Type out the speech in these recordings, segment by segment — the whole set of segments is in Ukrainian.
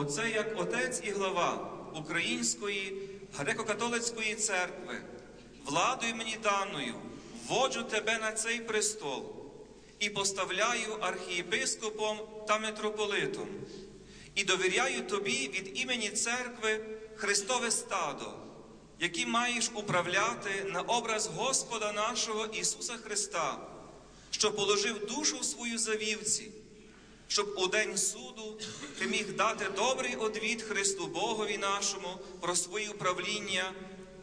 Оце як отець і глава Української греко-католицької церкви, владою мені даною, вводжу тебе на цей престол і поставляю архієпископом та митрополитом, і довіряю тобі від імені церкви Христове стадо, яким маєш управляти на образ Господа нашого Ісуса Христа, що положив душу свою за вівці, щоб у день суду ти міг дати добрий одвід Христу Богові нашому про своє управління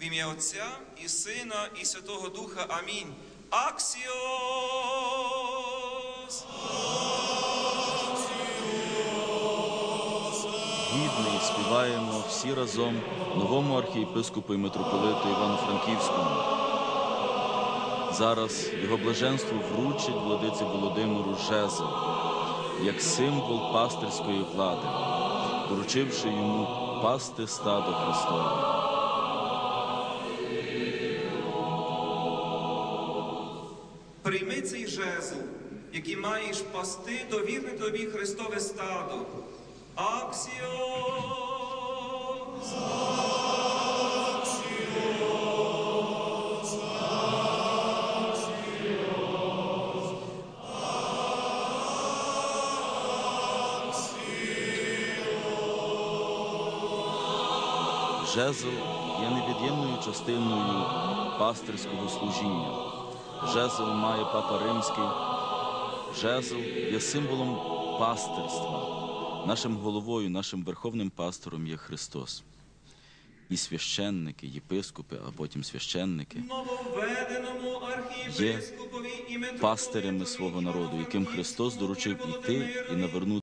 в ім'я Отця і Сина і Святого Духа. Амінь. Аксіос! Гідний співаємо всі разом новому архієпископу і митрополиту Івано-Франківському. Зараз його блаженство вручить владиці Володимиру жезл як символ пастирської влади, доручивши йому пасти стадо Христове. Прийми цей жезл, який маєш пасти довірне тобі Христове стадо. Аксіос! Жезл є невід'ємною частиною пастирського служіння. Жезл має папа римський. Жезл є символом пастирства. Нашим головою, нашим верховним пастором є Христос. І священники, єпископи, а потім священники митрополитові пастирями свого народу, яким Христос доручив іти і навернути.